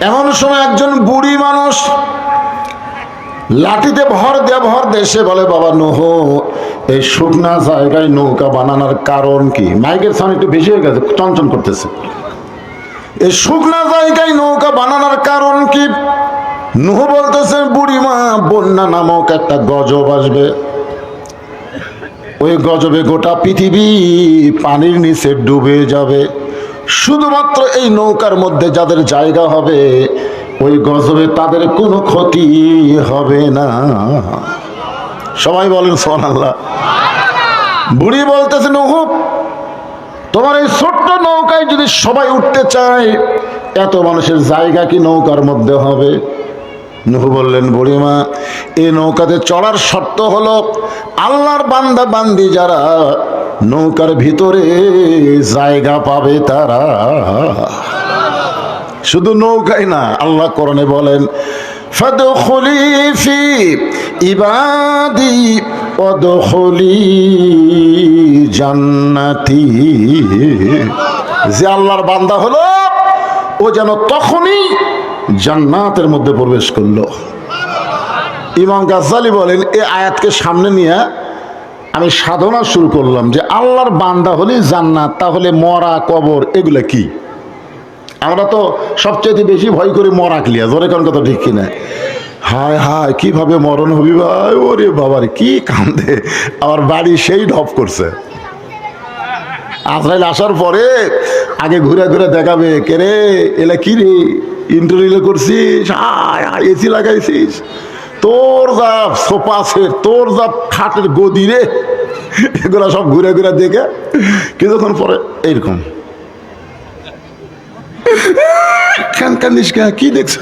এমন সময় একজন বুড়ি মানুষ লাঠিতে ভর দিয়ে ভর দেশে বলে, বাবা নোহ, এই শুকনা জায়গায় নৌকা বানানোর কারণ কি? মাইকের সাউন্ড একটু বেশি হয়ে গেছে চঞ্চন করতেছে। এই শুকনা জায়গায় নৌকা বানানোর কারণ কি? নুহ বলতেছে বুড়িমা বন্যা নামক একটা গজব আসবে। ওই গজবে গোটা পৃথিবী পানির নিচে ডুবে যাবে। শুধুমাত্র এই নৌকার মধ্যে যাদের জায়গা হবে, ওই গজবে তাদের কোনো ক্ষতি হবে না। সবাই বলেন সোন আল্লাহ বুড়ি বলতেছে, নহু, তোমার এই ছোট্ট নৌকায় যদি সবাই উঠতে চায়, এত মানুষের জায়গা কি নৌকার মধ্যে হবে? নুহু বললেন, বুড়িমা এই নৌকাতে চড়ার শর্ত হলো, আল্লাহর বান্দা বান্দি যারা নৌকার ভিতরে জায়গা পাবে তারা। শুধু নৌকাই না, আল্লাহ করণে বলেন ফি জান্নাতি। যে আল্লাহর বান্দা হলো, ও যেন তখনই জান্নাতের মধ্যে প্রবেশ করল। ইমাম গাজ্জালি বলেন, এ আয়াতকে সামনে নিয়ে আমি সাধনা শুরু করলাম যে আল্লাহর বান্দা হলে জান্নাত, তাহলে মরা, কবর, এগুলো কি? আমরা তো সবচেয়ে বেশি ভয় করি মরা ক্লিয়া, জোরে কোন কথা ঠিক কিনা? হায় হায়, কীভাবে মরণ হবি ভাই? ওরে বাবার কি কান্দে? আমার বাড়ি সেই ঢপ করছে। আজরাইল আসার পরে আগে ঘুরে ঘুরে দেখাবে, কে রে? এলা কি রে? ইন্টারভিউ করছিস? হায়, এসি লাগাইছিস? তোর যা সোফা সেট তোর যা খাটের গদি রে, এগুলো সব ঘুরে ঘুরে দেখে কিছুক্ষণ পরে এইরকম। কি? দেখছ?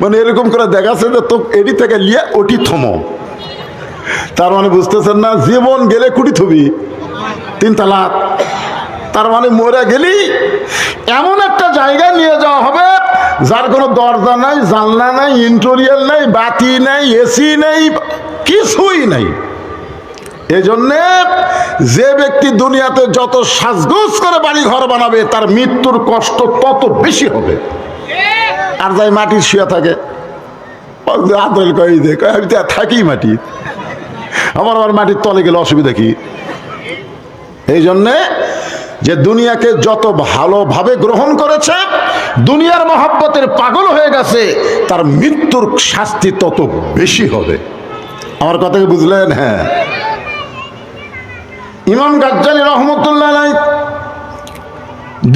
মানে এরকম করে দেখাচ্ছে যে তো এটি থেকে লিয়ে ওটি থমো। তার মানে বুঝতেছেন না, জীবন গেলে কুটি থবি, তিন তালাক। তার মানে মরে গেলি এমন একটা জায়গায় নিয়ে যাওয়া হবে যার কোনো দরজা নাই, জানলা নাই ইন্টোরিয়াল নাই, বাতি নাই এসি নেই, কিছুই নাই। এজন্যে যে ব্যক্তি দুনিয়াতে যত সাজগোজ করে বাড়ি ঘর বানাবে, তার মৃত্যুর কষ্ট তত বেশি হবে। আর যাই মাটির শুয়ে থাকে আদল কই দে আমি তো থাকি মাটি আমার আবার মাটির তলে গেলে অসুবিধা কি? এই জন্যে যে দুনিয়াকে যত ভালোভাবে গ্রহণ করেছে, দুনিয়ার মহাব্বতের পাগল হয়ে গেছে, তার মৃত্যুর শাস্তি তত বেশি হবে। আমার কথা কি বুঝলেন? হ্যাঁ। ইমাম গাজ্জালি রহমতুল্লাহ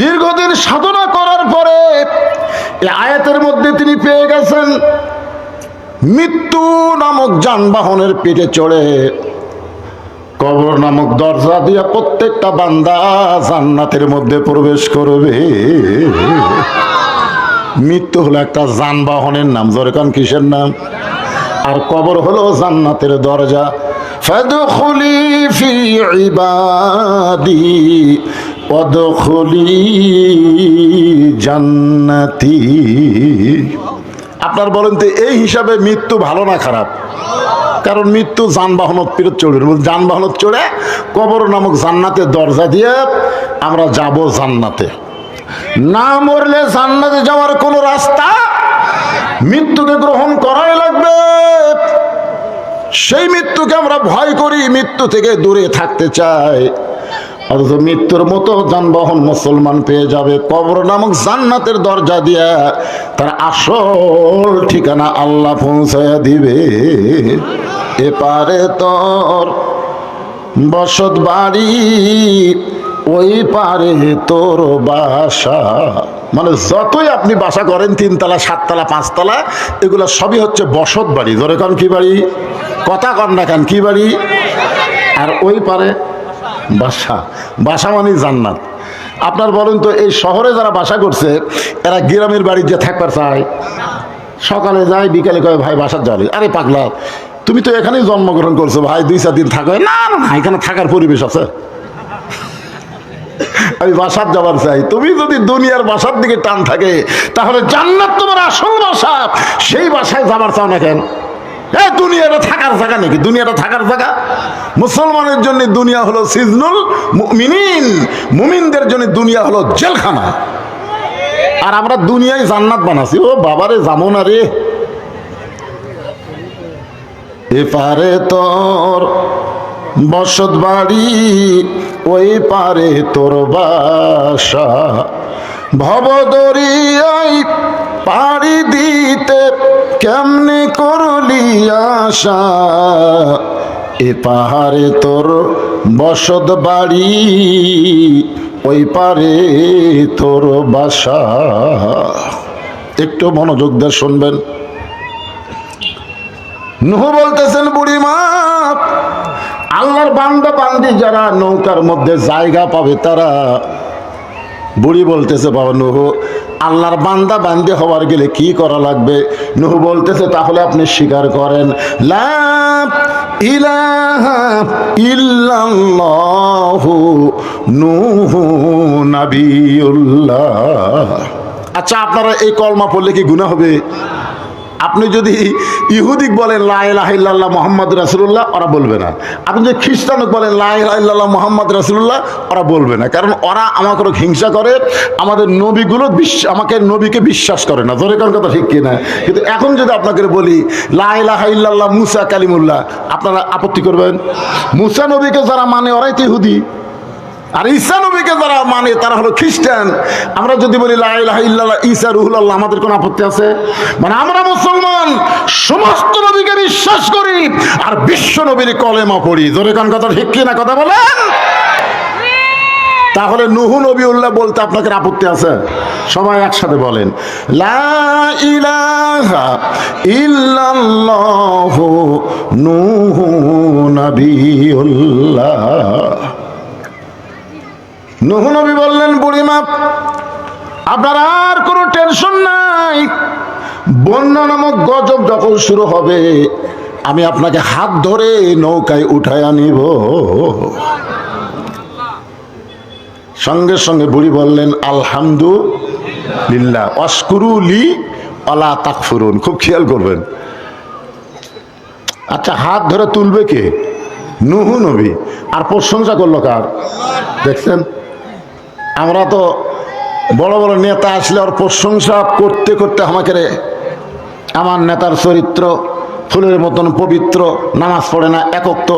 দীর্ঘদিন সাধনা করার পরে আয়াতের মধ্যে তিনি পেয়ে গেছেন, মৃত্যু নামক যানবাহনের পিঠে চড়ে। কবর নামক দরজা দিয়ে প্রত্যেকটা বান্দা জান্নাতের মধ্যে প্রবেশ করবে। মৃত্যু হলো একটা যানবাহনের নাম জোরেকান কিসের নাম? আর কবর হলো জান্নাতের দরজা। ফাদখুলি ফি ইবাদি, ওয়াদখুলি জান্নাতি। আপনার বলেন তো, এই হিসাবে মৃত্যু ভালো না খারাপ? কারণ মৃত্যু যানবাহনত ফিরত চড়ে যানবাহন চড়ে কবর নামক জান্নাতে দরজা দিয়ে আমরা যাব জান্নাতে। না মরলে জান্নাতে যাওয়ার কোনো রাস্তা মৃত্যুকে গ্রহণ করাই লাগবে। সেই মৃত্যুকে আমরা ভয় করি, মৃত্যু থেকে দূরে থাকতে চাই। অথচ মৃত্যুর মতো যানবাহন মুসলমান পেয়ে যাবে, কবর নামক জান্নাতের দরজা দিয়া তার আসল ঠিকানা আল্লাহ পৌঁছায়া দিবে। এপারে তোর বসত বাড়ি, ওই পারে তোর বাসা। মানে যতই আপনি বাসা করেন, তিনতলা, সাততলা, পাঁচতলা, এগুলো সবই হচ্ছে বসত বাড়ি। ধরে কন কি বাড়ি? কথা কন না কেন, কি বাড়ি? আর ওই পারে বাসা। বাসা মানে জান্নাত। আপনার বলেন তো, এই শহরে যারা বাসা করছে, এরা গ্রামের বাড়ির যে থাকবার চায়। সকালে যায়, বিকালে কয়, ভাই, বাসার যাবে আরে পাগলা, তুমি তো এখানেই জন্মগ্রহণ করছ, ভাই, দুই চার দিন থাকো। না না, এখানে থাকার পরিবেশ আছে। আমি বাসার যাবার চাই। তুমি যদি দুনিয়ার বাসার দিকে টান থাকে, তাহলে জান্নাত তোমার আসল বাসা। সেই বাসায় যাবার চাও না কেন? এ, দুনিয়াটা থাকার জায়গা নাকি? দুনিয়াটা থাকার জায়গা? মুসলমানের জন্য দুনিয়া হলো সিজনুল মুমিনিন। মুমিনদের জন্য দুনিয়া হলো জেলখানা। আর আমরা দুনিয়ায় জান্নাত বানাছি। ও বাবারে, যাব না রে। এপারে তোর বসত বাড়ি ওই পারে তোর বাসা। ভবদরিয়াই পাড়ি দিতে কেমনে করলি আশা? এ পাহাড়ে তোর বসত বাড়ি, ওই পারে তোর বাসা। একটু মনোযোগ দিয়ে শুনবেন। নুহ বলতেছেন বুড়িমা আল্লাহর বান্দা বান্দি যারা নৌকার মধ্যে জায়গা পাবে তারা বুড়ি বলতেছে, বাবা নুহ, আল্লাহর বান্দা বান্দি হওয়ার গেলে কি করা লাগবে? নুহ বলতেছে, তাহলে আপনি স্বীকার করেন লাভ ইলাহা আচ্ছা আপনারা এই কলমা পড়লে কি গুনাহ হবে? আপনি যদি ইহুদিক বলেন লাইল্লাহ মোহাম্মদ রাসুল্লাহ ওরা বলবে না। আপনি যদি খ্রিস্টানক বলেন লাইল্লাহ মোহাম্মদ রাসুল্লাহ ওরা বলবে না। কারণ ওরা আমাকে হিংসা করে, আমাদের নবীগুলো বিশ্ব আমাকে নবীকে বিশ্বাস করে না। ধরে কোন কথা ঠিক কিনা কিন্তু এখন যদি আপনাকে বলি লাইলাহ ইল্লাল্লাহ মুসা কালিমুল্লাহ আপনারা আপত্তি করবেন? মুসা নবীকে যারা মানে ওরাই তো ইহুদি। আর ঈসা নবীকে যারা মানে তারা হলো খ্রিস্টান। আমরা যদি বলি ইল্লাল্লাহ, ঈসা রুহুল্লাহ আমাদের কোনো আপত্তি আছে? মানে আমরা মুসলমান, সমস্ত নবীকে বিশ্বাস করি, আর বিশ্ব নবীর কলেমা পড়ি। জোরে কান কথা ঠিক কি না কথা বলেন? তাহলে নুহু নবী উল্লাহ বলতে আপনাদের আপত্তি আছে? সবাই একসাথে বলেন, লা ইলাহা নুহু নবিউল্লাহ নুহ নবী বললেন বুড়িমা আপনার আর কোনো টেনশন নাই। বন্যা নামক গজব যখন শুরু হবে, আমি আপনাকে হাত ধরে নৌকায় উঠায় আনিব। সঙ্গে সঙ্গে বুড়ি বললেন, আলহামদুলিল্লাহ অস্কুরুলি অলা তাকফুরুন। খুব খেয়াল করবেন। আচ্ছা হাত ধরে তুলবে কে? নুহু নবী। আর প্রশংসা করল কার? দেখছেন? আমরা তো বড় বড় নেতা আসলে ওর প্রশংসা করতে করতে আমাকে রে, আমার নেতার চরিত্র, ফুলের মতন পবিত্র, নামাজ পড়ে না একক তো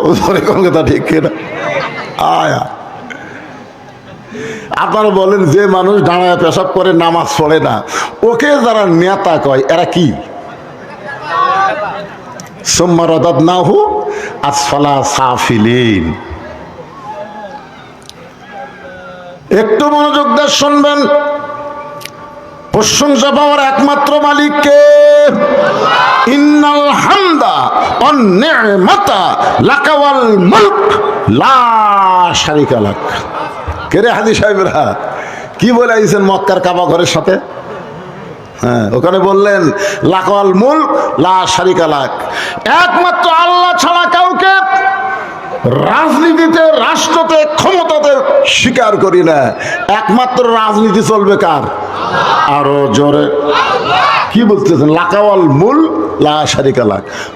কথা ঠিক কিনা? আয়া। আপনারা বলেন যে মানুষ দাঁড়ায় পেশাব করে নামাজ পড়ে না, ওকে যারা নেতা কয়, এরা কি? সোম্মা রদাদ নাহু আসফালা সাফিলিন। একটু মনোযোগ দিয়ে শুনবেন। প্রশংসা পাওয়ার একমাত্র মালিককে ইন্নাল হামদা অন্যমাতা লাকাওয়াল মুলক, লা শারিকা লাক। কেরে হাজি সাহেবরা? কি বলে আইছেন মক্কার কাবা ঘরের সাথে? হ্যাঁ ওখানে বললেন লাকাওয়াল মুলক, লা শারিকা লাক। একমাত্র আল্লাহ ছাড়া কাউকে রাজনীতিতে, রাষ্ট্রতে স্বীকার করি না। একমাত্র রাজনীতি চলবে কার? আরও জোরে। কি বলতেছেন? লাকাওয়াল মূল, লা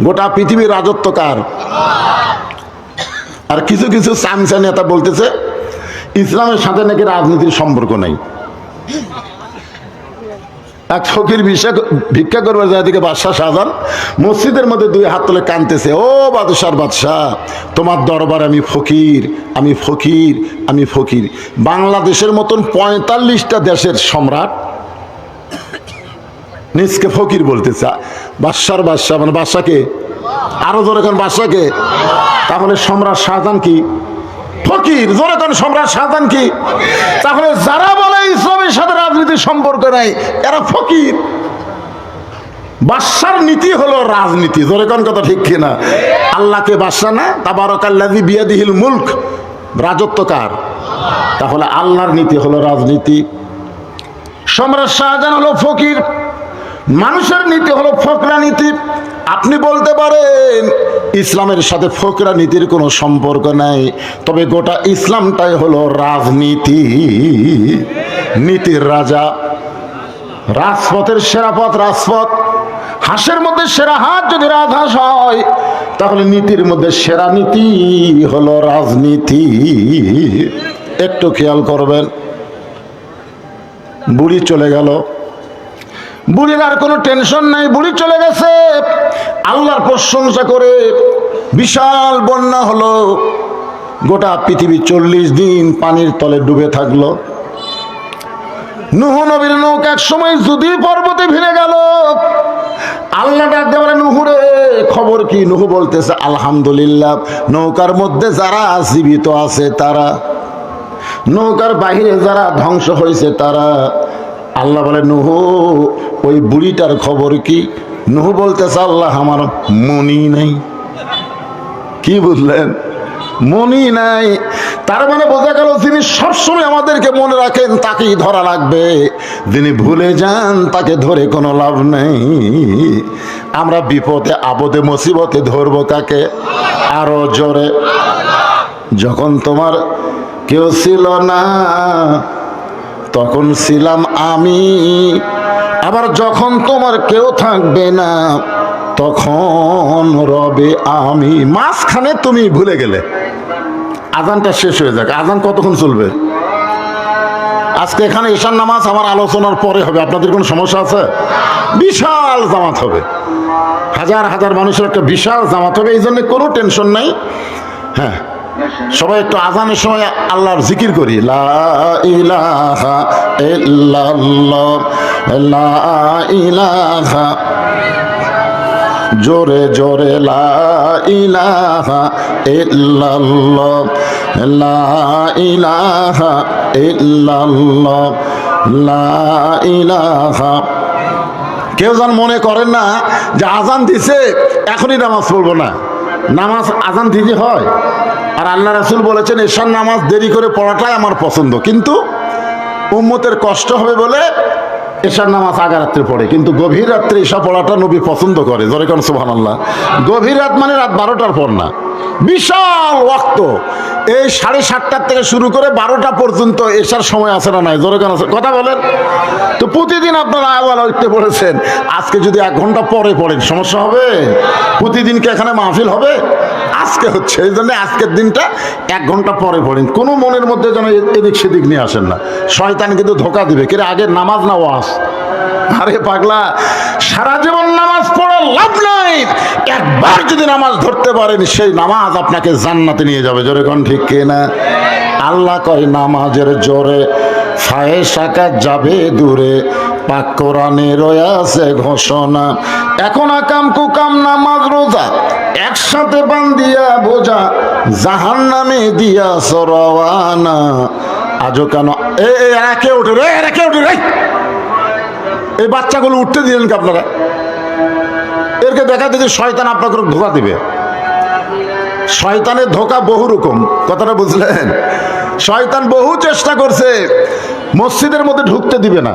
গোটা পৃথিবীর রাজত্ব কার? আর কিছু কিছু চামচা নেতা বলতেছে, ইসলামের সাথে নাকি রাজনীতির সম্পর্ক নাই। এক ফকির ভিক্ষা ভিক্ষা করবার যায় দিকে বাদশাহ শাহজাহান মসজিদের মধ্যে দুই হাত তুলে কানতেছে ও বাদশার বাদশাহ, তোমার দরবার আমি ফকির আমি ফকির আমি ফকির। বাংলাদেশের মতন পঁয়তাল্লিশটা দেশের সম্রাট নিজকে ফকির বলতেছে। বাদশার বাদশাহ মানে বাদশাকে আরও ধরে কোন বাদশাকে তাহলে সম্রাট শাহজাহান কি? ফকির জোরে সম্রাট শাহজাহান কি? তাহলে যারা বলে ইসলামের সাথে রাজনীতির সম্পর্ক নাই, এরা ফকির। বাদশার নীতি হলো রাজনীতি জোরে কোন কথা ঠিক কিনা আল্লাহকে বাদশা না? তাবারকাল্লাযী বিয়াদিহিল মুলক। রাজত্ব কার? তাহলে আল্লাহর নীতি হলো রাজনীতি। সম্রাট শাহজাহান হলো ফকির। মানুষের নীতি হলো ফকরা নীতি। আপনি বলতে পারেন, ইসলামের সাথে ফকরা নীতির কোনো সম্পর্ক নাই। তবে গোটা ইসলামটাই হলো রাজনীতি। নীতির রাজা। রাজপথের সেরা পথ রাজপথ। হাঁসের মধ্যে সেরা হাত যদি রাজহাঁস হয়, তাহলে নীতির মধ্যে সেরা নীতি হলো রাজনীতি। একটু খেয়াল করবেন। বুড়ি চলে গেল। বুড়ির আর কোনো টেনশন নাই, বুড়ি চলে গেছে। আল্লাহর প্রশংসা করে বিশাল বন্যা হলো। গোটা পৃথিবী চল্লিশ দিন পানির তলে ডুবে থাকল। নুহ নবীর নৌকা এক সময় যদি পর্বতে ভিড়ে গেল। আল্লাহ ডাকতে বলে নুহুরে খবর কি? নুহু বলতেছে, আলহামদুলিল্লাহ, নৌকার মধ্যে যারা জীবিত আছে তারা, নৌকার বাহিরে যারা ধ্বংস হয়েছে তারা আল্লাহ বলে, নুহু, ওই বুড়িটার খবর কি? নুহু বলতেছে, আল্লাহ আমার মনি নাই। কি বুঝলেন মনি নাই। তার মানে বোঝা গেল, যিনি সবসময় আমাদেরকে মনে রাখেন, তাকেই ধরা লাগবে। যিনি ভুলে যান, তাকে ধরে কোনো লাভ নেই। আমরা বিপদে আপদে মুসিবতে ধরবো কাকে? আরও জোরে। যখন তোমার কেউ ছিল না তখন ছিলাম আমি। আবার যখন তোমার কেউ থাকবে না, তখন রবে আমি। মাঝখানে তুমি ভুলে গেলে। আজানটা শেষ হয়ে যাক। আজান কতক্ষণ চলবে? আজকে এখানে ঈশান নামাজ আমার আলোচনার পরে হবে। আপনাদের কোনো সমস্যা আছে? বিশাল জামাত হবে। হাজার হাজার মানুষের একটা বিশাল জামাত হবে। এই জন্য কোনো টেনশন নাই। হ্যাঁ। সবাই একটু আজানের সময় আল্লাহর জিকির করি। লা লা জোরে জোরে লা লা লা কেউ যেন মনে করেন না যে আজান দিছে, এখনই নামাজ পড়ব না। নামাজ আজান দিতে হয়? আর আল্লাহ রাসুল বলেছেন এশার নামাজ দেরি করে পড়াটাই আমার পছন্দ। কিন্তু উম্মতের কষ্ট হবে বলে এশার নামাজ আগা রাত্রে পড়ে। কিন্তু গভীর রাত্রে এসা পড়াটা নবী পছন্দ করে। জরে কোন সুহান আল্লাহ গভীর রাত মানে রাত বারোটার পর না। বিশাল ওয়াক্ত। এই সাড়ে সাতটার থেকে শুরু করে বারোটা পর্যন্ত এসার সময় আছে না নাই? জোরে আছে? কথা বলেন। তো প্রতিদিন আপনারা আয়াল উঠতে পড়েছেন। আজকে যদি এক ঘণ্টা পরে পড়েন, সমস্যা হবে? প্রতিদিন কি এখানে মাহফিল হবে? আজকে হচ্ছে, এই জন্য আজকের দিনটা এক ঘণ্টা পরে পড়েন। কোনো মনের মধ্যে যেন এদিক সেদিক নিয়ে আসেন না। শয়তান কিন্তু ধোকা দিবে। কিরে আগে নামাজ না ওয়াস আরে পাগলা, সারা জীবন নামাজ পড়ে লাভ নাই। একবার যদি নামাজ ধরতে পারেন, সেই নামাজ আপনাকে জান্নাতে নিয়ে যাবে। জোরে কোন ঠিক কে না? আল্লাহ কয়, নামাজের জোরে ফায়ে সাকাত যাবে দূরে। পাক কোরআনে রয়াছে ঘোষণা। এখন আকাম কুকাম নামাজ রোজা। একসাথে বান্দিয়া বোঝা জাহান নামে দিয়া সরওয়ানা। আজও কেন? এ এ, এরা ওঠে রে? একে ওঠে রে? এই বাচ্চাগুলো উঠতে দিলেন কি আপনারা? এরকে দেখা দেখি শয়তান আপনাকে ধোকা দিবে। শয়তানের ধোকা বহু রকম। কথাটা বুঝলেন? শয়তান বহু চেষ্টা করছে মসজিদের মধ্যে ঢুকতে দিবে না।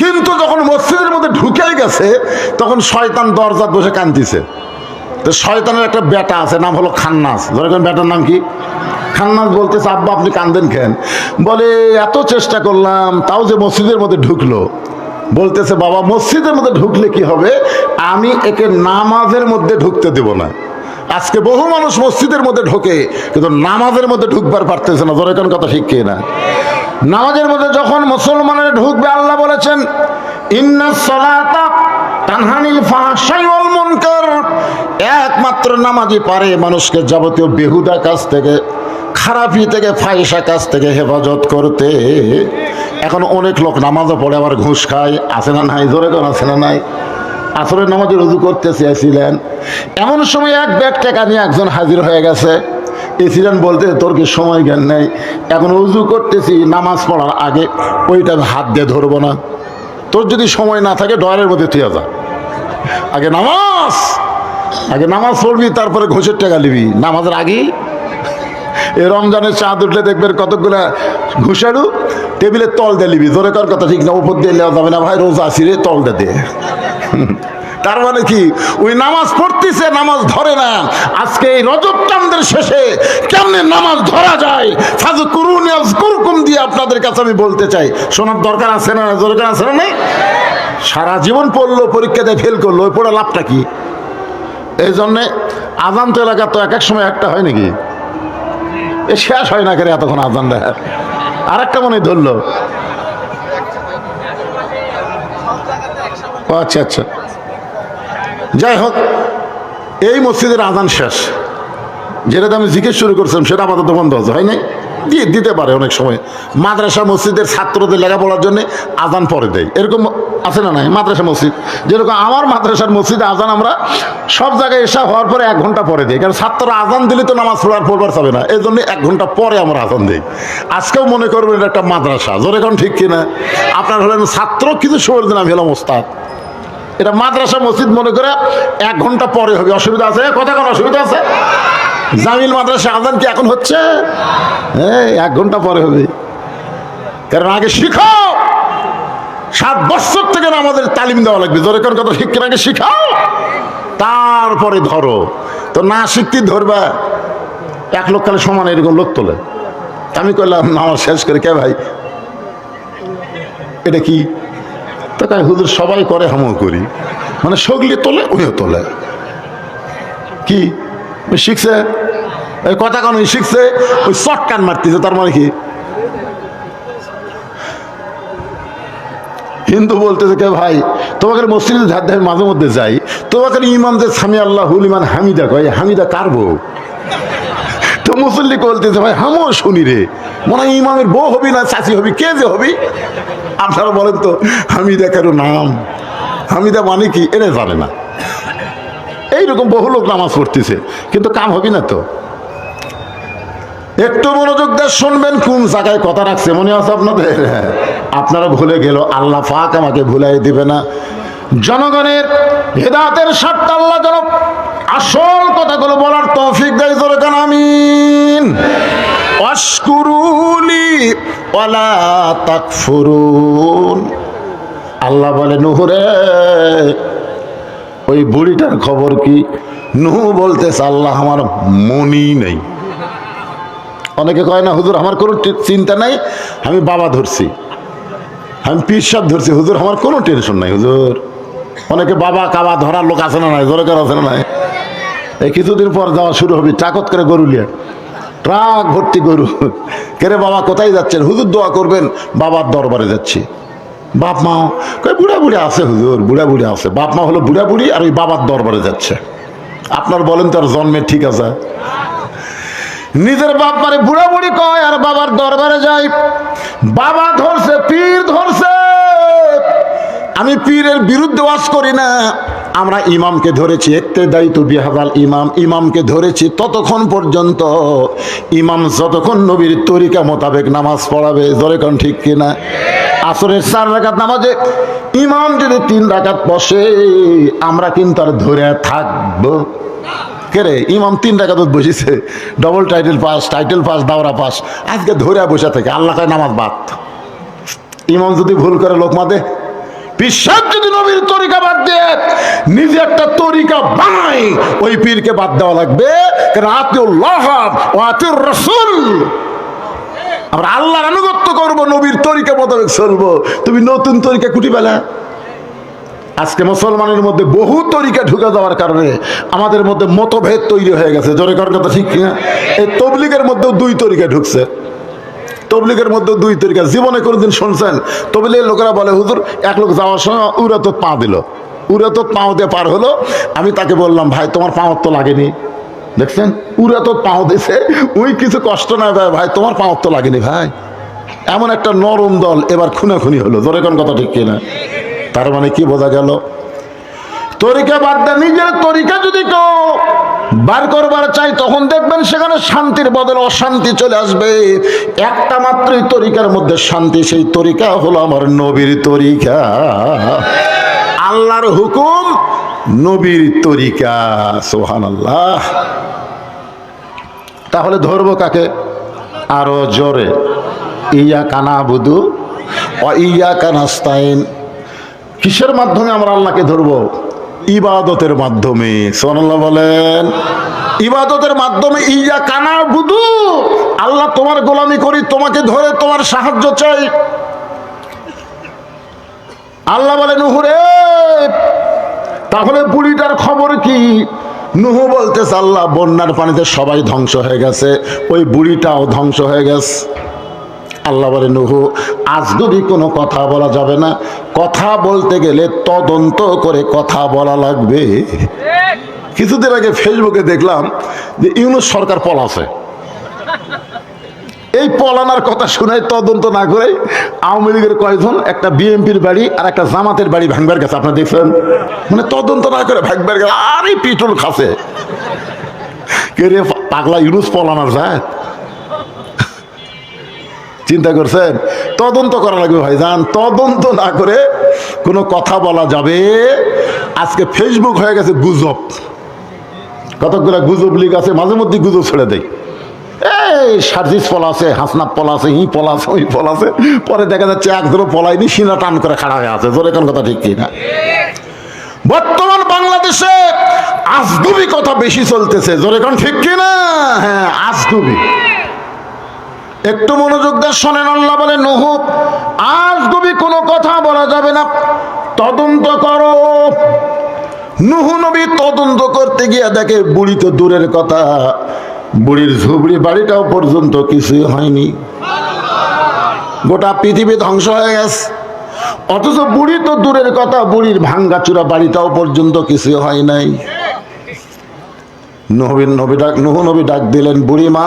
কিন্তু যখন মসজিদের মধ্যে ঢুকেই গেছে তখন শয়তান দরজা বসে কান্দিছে। তো শয়তানের একটা বেটা আছে, নাম হলো খান্নাস। ধরেন বেটার নাম কি? খান্নাস বলতেছে, আব্বা, আপনি কান্দেন খেন বলে, এত চেষ্টা করলাম, তাও যে মসজিদের মধ্যে ঢুকলো। বলতেছে, বাবা, মসজিদের মধ্যে ঢুকলে কি হবে? আমি একে নামাজের মধ্যে ঢুকতে দেব না। আজকে বহু মানুষ মসজিদের মধ্যে ঢোকে, কিন্তু নামাজের মধ্যে ঢুকবার পারতেছে না। ধরে কোন কথা ঠিক না? নামাজের মধ্যে যখন মুসলমানের ঢুকবে, আল্লাহ বলেছেন, ইন্না সলাতা তানহানিল ফাহশাই ওয়াল মুনকার। একমাত্র নামাজই পারে মানুষকে যাবতীয় বেহুদা কাজ থেকে, খারাপি থেকে ফাইসা কাজ থেকে হেফাজত করতে। এখন অনেক লোক নামাজও পড়ে, আবার ঘুষ খায়। আছে না নাই? জোরে কোন, আছে না নাই? আসরের নামাজে রুজু করতে চেয়েছিলেন এমন সময় এক ব্যাগ টাকা নিয়ে একজন হাজির হয়ে গেছে। এসিলেন বলতে, তোর কি সময় জ্ঞান নেই? এখন উজু করতেছি, নামাজ পড়ার আগে ওইটা হাত দিয়ে ধরবো না। তোর যদি সময় না থাকে, ডয়ারের মধ্যে তুই যা। আগে নামাজ! আগে নামাজ পড়বি, তারপরে ঘোষের টাকা নিবি। নামাজের আগেই এই রমজানের চাঁদ উঠলে দেখবেন কতগুলা ঘুষারু টেবিলের তল দিয়ে নিবি। জোরে কর কথা ঠিক না, উপর দিয়ে নেওয়া যাবে না ভাই, রোজা আসিরে তল দে। তার মানে কি? ওই নামাজ পড়তেছে, নামাজ ধরে না। আজকে এই রজব চান্দের শেষে কেমনে নামাজ ধরা যায়? করুন কুরকুম দিয়ে আপনাদের কাছে আমি বলতে চাই। শোনার দরকার আছে না? দরকার আছে না সারা জীবন পড়ল পরীক্ষাতে ফেল করল, ওই পড়া লাভটা কি? এই জন্যে আজান তো এলাকা তো এক এক সময় একটা হয় নাকি? এ শেষ হয় না করে এতক্ষণ আজান দেয়? আর একটা মনে ধরলো। আচ্ছা আচ্ছা। যাই হোক, এই মসজিদের আজান শেষ। যেটাতে আমি জিজ্ঞেস শুরু করছিলাম, সেটা আপাতত বন্ধ হচ্ছে হয় নাই? দিয়ে দিতে পারে অনেক সময়। মাদ্রাসা মসজিদের ছাত্রদের লেখাপড়ার জন্য আজান পরে দেয়। এরকম আছে না নাই? মাদ্রাসা মসজিদ। যেরকম আমার মাদ্রাসার মসজিদে আজান আমরা সব জায়গায় এসা হওয়ার পরে এক ঘণ্টা পরে দিই। কারণ ছাত্ররা আজান দিলে তো নামাজ পড়ার পড়বার যাবে না। এই জন্য এক ঘণ্টা পরে আমরা আজান দিই। আজকেও মনে করবেন এটা একটা মাদ্রাসা। জোরে এখন ঠিক কিনা? আপনার হলেন ছাত্র, কিছু সময়ের দিন আমি হলাম ওস্তাদ এটা মাদ্রাসা মসজিদ মনে করে এক ঘণ্টা পরে হবে। অসুবিধা আছে? কথা কোনো অসুবিধা আছে? জামিল মাদ্রাসা আজান কি এখন হচ্ছে? এক ঘণ্টা পরে হবে। কারণ আগে শিখো। সাত বছর থেকে না আমাদের তালিম দেওয়া লাগবে। জোরে কোন কথা শিক্ষার আগে শিখাও তারপরে ধরো। তো না শিখতে ধরবা। এক লোক কালে সমান এরকম লোক তোলে। আমি করলাম নামাজ শেষ করে কে ভাই? এটা কি? তো কাই হুজুর, সবাই করে হামও করি। মানে সগলি তোলে, উনিও তোলে। কি? শিখছে? ওই কথা কেন শিখছে? ওই শর্টকাট মারতেছে, তার মানে কি? হিন্দু বলতেছে কে, ভাই, তোমাকে মসজিদে ধার ধারে মাঝে মধ্যে যাই। তোমাকে ইমাম যে স্বামী আল্লাহ ইমান হামিদা কয় হামিদা কারবো তো মুসল্লি বলতেছে, ভাই, হামও শুনি রে। মনে হয় ইমামের বউ হবি না, চাচি হবি, কে যে হবি? আপনারা বলেন তো, হামিদা কারও নাম? হামিদা মানে কি? এনে জানে না। এইরকম বহু লোক নামাজ পড়তেছে, কিন্তু কাম হবি না তো। একটু মনোযোগ দিয়ে শুনবেন কোন জায়গায় কথা রাখছে, মনে আছে আপনাদের। আপনারা ভুলে গেল, আল্লাহ পাক আমাকে ভুলাই দিবে না। জনগণের হেদাতের স্বার্থে আল্লাহ যেন আসল কথাগুলো বলার তৌফিক দেয়, জোরে কান, আমিন। অস্কুরুলি আল্লাহ বলে, নুহুরে ওই বুড়িটার খবর কি? নুহু বলতেছে, আল্লাহ আমার মনই নেই। অনেকে কয়, না, হুজুর, আমার কোনো চিন্তা নাই, আমি বাবা ধরছি। আমি পিসাব ধরছি। হুজুর, আমার কোনো টেনশন নাই, হুজুর। অনেকে, বাবা, কাবা ধরার লোক আছে না নাই? জোরে কর আছে না নাই? এই কিছুদিন পর যাওয়া শুরু হবে টাকত করে গরু লিয়ে। ট্রাক ভর্তি গরু। কেরে বাবা, কোথায় যাচ্ছেন? হুজুর, দোয়া করবেন, বাবার দরবারে যাচ্ছি। বাপ মা কই বুড়া বুড়ি আছে হুজুর, বুড়া বুড়ি আছে। বাপ মা হলো বুড়া বুড়ি আর ওই বাবার দরবারে যাচ্ছে। আপনার বলেন তার জন্মে ঠিক আছে? নিজের বাপ মারে বুড়া বুড়ি কয় আর বাবার দরবারে যাই। বাবা ধরছে, পীর ধরছে। আমি পীরের বিরুদ্ধে ওয়াজ করি না। আমরা ইমামকে ধরেছি, একতে দায়িত্ব বিহাবাল ইমাম, ইমামকে ধরেছি ততক্ষণ পর্যন্ত। ইমাম যতক্ষণ নবীর তরিকা মোতাবেক নামাজ পড়াবে কোন ঠিক কিনা? আসরের চার রাকাত নামাজে ইমাম যদি তিন রাকাত বসে, আমরা কিন্তু আর ধরে থাকব। কে রে, ইমাম তিন টাকা বসেছে? Double title pass title pass দাওরা pass আজকে ধরে বসে থেকে, আল্লাহ নামাজ বাদ। ইমাম যদি ভুল করে লোক মাদে বিশ্বাস নবীর তরিকা বাদ দিয়ে নিজে একটা তরিকা বানাই, ওই পীরকে বাদ দেওয়া লাগবে। আমরা আল্লাহর আনুগত্য নবীর তরিকা মোতাবেক চলবো। তুমি নতুন তরিকা কুটি বেলা আজকে মুসলমানের মধ্যে বহু তরিকা ঢুকে যাওয়ার কারণে আমাদের মধ্যে মতভেদ তৈরি হয়ে গেছে। জোরে করার কথা ঠিক কিনা? এই তবলিগের মধ্যেও দুই তরিকা ঢুকছে। তবলিগের মধ্যে দুই তরিকা। জীবনে কোনোদিন শুনছেন? তবলিগের লোকেরা বলে, হুজুর, এক লোক যাওয়ার সময় উড়া তো পা দিল। উড়া তো পাও দিয়ে পার হলো। আমি তাকে বললাম, ভাই, তোমার পাওয়ার তো লাগেনি। দেখছেন? উড়া তো পাও দিছে। ওই কিছু কষ্ট না ভাই ভাই, তোমার পাওয়ার তো লাগেনি, ভাই। এমন একটা নরম দল এবার খুনাখুনি হলো। জোরে কোন কথা ঠিক কিনা? তার মানে কি বোঝা গেল? তরিকা বাদ দেন, নিজের তরিকা যদি কেউ বার করবার চাই তখন দেখবেন সেখানে শান্তির বদলে অশান্তি চলে আসবে। একটা মাত্রই তরিকার মধ্যে শান্তি, সেই তরিকা হলো আমার নবীর তরিকা। আল্লাহর হুকুম নবীর তরিকা সোহান আল্লাহ তাহলে ধরবো কাকে? আরও জোরে। ইয়া কানা বুধু ও ইয়া কানাস্তাইন কিসের মাধ্যমে আমরা আল্লাহকে ধরবো? ইবাদতের মাধ্যমে সোনাল্লাহ বলেন। ইবাদতের মাধ্যমে ইয়া কানা বুধু আল্লাহ তোমার গোলামি করি, তোমাকে ধরে তোমার সাহায্য চাই। আল্লাহ বলে নুহুরে তাহলে বুড়িটার খবর কি? নুহু বলতেছে, আল্লাহ বন্যার পানিতে সবাই ধ্বংস হয়ে গেছে, ওই বুড়িটাও ধ্বংস হয়ে গেছে। আল্লাহ বলে, নুহু আজগুবি কোনো কথা বলা যাবে না, কথা বলতে গেলে তদন্ত করে কথা বলা লাগবে। কিছুদিন আগে ফেসবুকে দেখলাম যে ইউনুস সরকার পলাছে এই পলানার কথা শুনে তদন্ত না করে আওয়ামী লীগের কয়েকজন, একটা বিএনপির বাড়ি আর একটা জামাতের বাড়ি ভাঙবার গেছে। আপনার দেখছেন? মানে তদন্ত না করে ভাঙবার গেছে। আরে পিটুল খাসে কে রে, পাগলা ইউনুস পলানার যায়? চিন্তা করছেন? তদন্ত করা লাগবে ভাইজান, তদন্ত না করে কোনো কথা বলা যাবে। আজকে ফেসবুক হয়ে গেছে গুজব। কতগুলো গুজব লিগ আছে, মাঝে মধ্যে গুজব ছেড়ে দেয়। এই সার্জিস পলা আছে, হাসনাত পলা আছে, ই পলা আছে, ওই পলা আছে। পরে দেখা যাচ্ছে একজনও পলাইনি সিনা টান করে খাড়া হয়ে আছে। জোরে কোন কথা ঠিক কি না? বর্তমান বাংলাদেশে আজগুবি কথা বেশি চলতেছে। জোরে কোন ঠিক কি না? হ্যাঁ আজগুবি। একটু মনোযোগ দিয়ে শোনেন আল্লাহ বলে, নহু আজগুবি কোনো কথা বলা যাবে না। তদন্ত করো। নুহু নবী তদন্ত করতে গিয়ে দেখে বুড়ি তো দূরের কথা, বুড়ির ঝুবড়ি বাড়িটাও পর্যন্ত কিছুই হয়নি। গোটা পৃথিবী ধ্বংস হয়ে গেছে। অথচ বুড়ি তো দূরের কথা, বুড়ির ভাঙ্গাচুরা বাড়িটাও পর্যন্ত কিছু হয় নাই। নবীন নবী ডাক নুহ নবী ডাক দিলেন, বুড়ি মা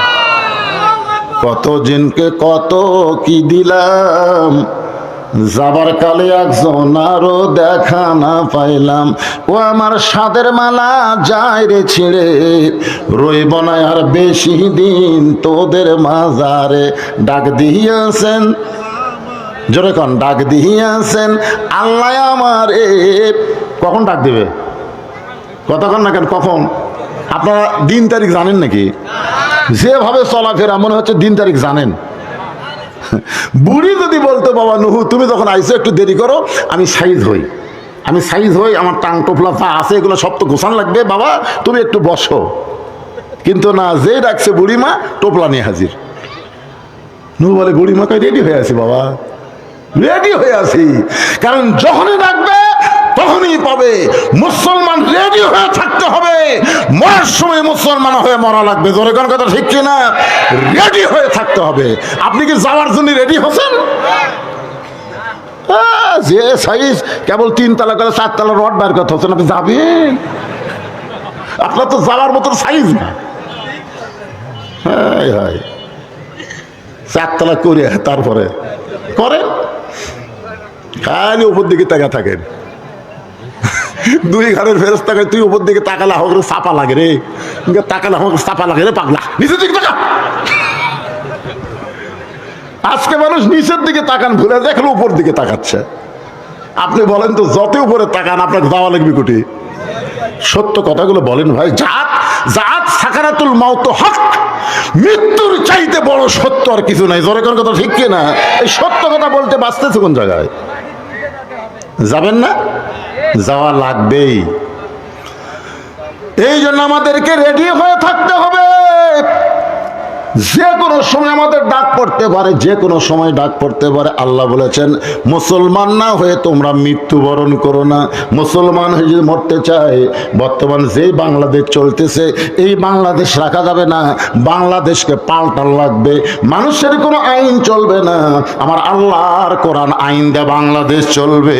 কত জিনকে কত কি দিলাম? যাবার কালে একজন আরও দেখা না পাইলাম। ও আমার সাদের মালা যায় রে ছিঁড়ে, রইব না আর বেশি দিন তোদের মাজারে। ডাক দিয়েছেন, জোরে কন, ডাক দিয়েছেন, আল্লাহ আমার এ, কখন ডাক দিবে? কতক্ষণ না কেন, কখন? আপনারা দিন তারিখ জানেন নাকি? যেভাবে চলাফেরা, মনে হচ্ছে দিন তারিখ জানেন। বুড়ি যদি বলতো, বাবা নুহু, তুমি যখন আইসো একটু দেরি করো, আমি সাইজ হই। আমি সাইজ হই, আমার টাং টোপলা পা আছে, এগুলো সব তো গোছান লাগবে, বাবা, তুমি একটু বসো। কিন্তু না যে ডাকছে বুড়িমা টোপলা নিয়ে হাজির। নুহু বলে বুড়িমা কই রেডি হয়ে আছি, বাবা। রেডি হয়ে আছি। কারণ যখনই ডাকবে, তখনই পাবে। মুসলমান হয়ে থাকতে হবে। মরার সময় মুসলমান হয়ে মরা লাগবে। জোরে কোন কথা ঠিক রেডি হয়ে থাকতে হবে। আপনি কি যাওয়ার জন্য রেডি হচ্ছেন? যে সাইজ কেবল করে রড বার করতে হচ্ছেন, আপনি যাবেন? আপনার তো যাওয়ার মতো সাইজ না। হায় হায়। করে তারপরে করেন? খালি উপর দিকে তাকা থাকেন। দুই ঘরের ফেরত তাকায় তুই উপর দিকে তাকালে হোক চাপা লাগে রে। তাকালে হোক চাপা লাগে রে পাগলা? নিচের দিকে তাকা। আজকে মানুষ নিচের দিকে তাকান, ভুলে দেখল উপর দিকে তাকাচ্ছে। আপনি বলেন তো, যত উপরে তাকান, আপনাকে যাওয়া লাগবে কুটি? সত্য কথাগুলো বলেন ভাই। জাত জাত সাকারাতুল মাউত হক। মৃত্যুর চাইতে বড় সত্য আর কিছু নাই। জোরে কোন কথা ঠিক কি না এই সত্য কথা বলতে বাঁচতেছে কোন জায়গায়? যাবেন না? যাওয়া লাগবেই। এই জন্য আমাদেরকে রেডি হয়ে থাকতে হবে। যে কোনো সময় আমাদের ডাক পড়তে পারে, যে কোনো সময় ডাক পড়তে পারে। আল্লাহ বলেছেন, মুসলমান না হয়ে তোমরা মৃত্যুবরণ করো না। মুসলমান হয়ে যদি মরতে চায়, বর্তমান যেই বাংলাদেশ চলতেছে, এই বাংলাদেশ রাখা যাবে না। বাংলাদেশকে পাল্টান লাগবে। মানুষের কোনো আইন চলবে না। আমার আল্লাহর কোরআন আইন দিয়ে বাংলাদেশ চলবে।